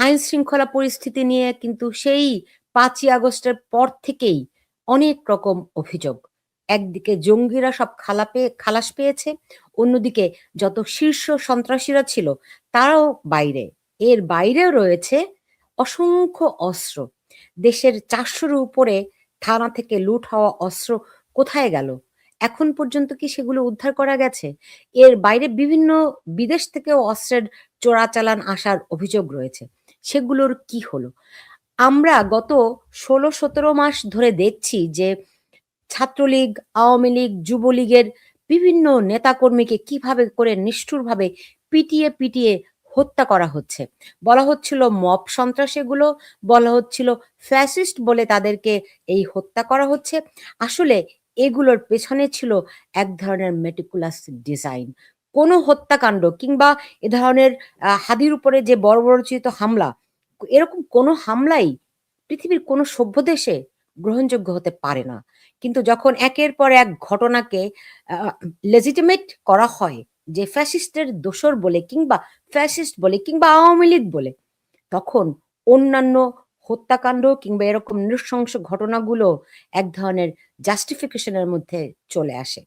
আইন শৃঙ্খলা পরিস্থিতি নিয়ে কিন্তু সেই পাঁচই আগস্টের পর থেকেই অনেক রকম অভিযোগ। একদিকে জঙ্গিরা সব খালা পেয়ে খালাস পেয়েছে, অন্যদিকে যত শীর্ষ সন্ত্রাসীরা ছিল তারাও বাইরে। এর বাইরেও রয়েছে অসংখ্য অস্ত্র। দেশের চারশোর উপরে থানা থেকে লুট হওয়া অস্ত্র কোথায় গেল? এখন পর্যন্ত কি সেগুলো উদ্ধার করা গেছে? এর বাইরে বিভিন্ন বিদেশ থেকেও অস্ত্রের চোরাচালান আসার অভিযোগ রয়েছে। সেগুলোর কি হলো? আমরা গত ১৬-১৭ মাস ধরে দেখছি যে ছাত্রলীগ, আওয়ামী লীগ, যুবলীগের বিভিন্ন নেতাকর্মীকে কীভাবে করে নিষ্ঠুরভাবে পিটিয়ে, পিটিয়ে হত্যা করা হচ্ছে। বলা হচ্ছিল মপ সন্ত্রাস এগুলো, বলা হচ্ছিল ফ্যাসিস্ট বলে তাদেরকে এই হত্যা করা হচ্ছে। আসলে এগুলোর পেছনে ছিল এক ধরনের meticulous ডিজাইন। কোনো হত্যাকাণ্ড কিংবা এ ধরনের হাদির উপরে যে বর্বরোচিত হামলা, এরকম কোনো হামলাই পৃথিবীর কোনো সভ্য দেশে গ্রহণযোগ্য হতে পারে না। কিন্তু যখন একের পর এক ঘটনাকে legitimate করা হয় যে ফ্যাসিস্টের দোসর বলে কিংবা ফ্যাসিস্ট বলে কিংবা আওয়ামী লীগ বলে, তখন অন্যান্য হত্যাকাণ্ড কিংবা এরকম নৃশংস ঘটনাগুলো এক ধরনের জাস্টিফিকেশনের মধ্যে চলে আসে।